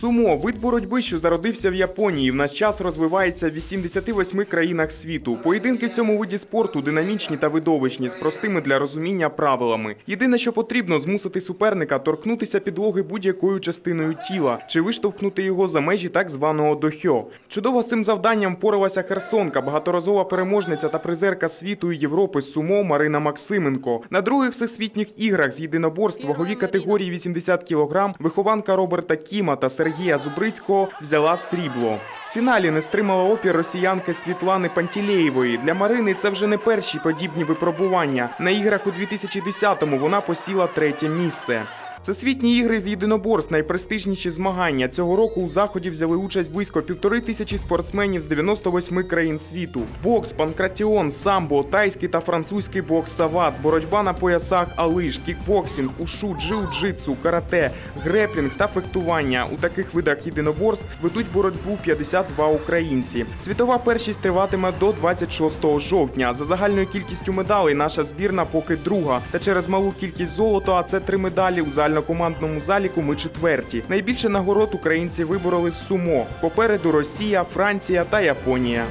Сумо вид боротьби, що зародився в Японії, в наш час розвивається в 88 країнах світу. Поєдинки в цьому виді спорту динамічні та видовищні, з простими для розуміння правилами. Єдине, що потрібно, змусити суперника торкнутися підлоги будь-якою частиною тіла чи виштовхнути його за межі так званого дохьо. Чудово з цим завданням впоралася Херсонка, багаторазова переможниця та призерка світу і Європи з сумо Марина Максименко. На других всесвітніх іграх з єдиноборств ваговій категорії 80 кг вихованка Роберта Кіма та Сергія Зубрицького взяла срібло. В фіналі не стримала опір росіянки Світлани Пантілеєвої. Для Марини це вже не перші подібні випробування. На іграх у 2010-му вона посіла третє місце. Всесвітні ігри з єдиноборств найпрестижніші змагання. Цього року у заході взяли участь близько півтори тисячі спортсменів з 98 країн світу. Бокс, панкратіон, самбо, тайський та французький бокс сават, боротьба на поясах алиш, кікбоксинг, ушу, джиу-джитсу, карате, греплінг та фехтування. У таких видах єдиноборств ведуть боротьбу 52 українці. Світова першість триватиме до 26 жовтня. За загальною кількістю медалей наша збірна поки друга. Та через малу кількість золота, а це три медалі у загальнокомандному заліку. Ми четверті. Найбільше нагород українці вибороли з сумо. Попереду Росія, Франція та Японія.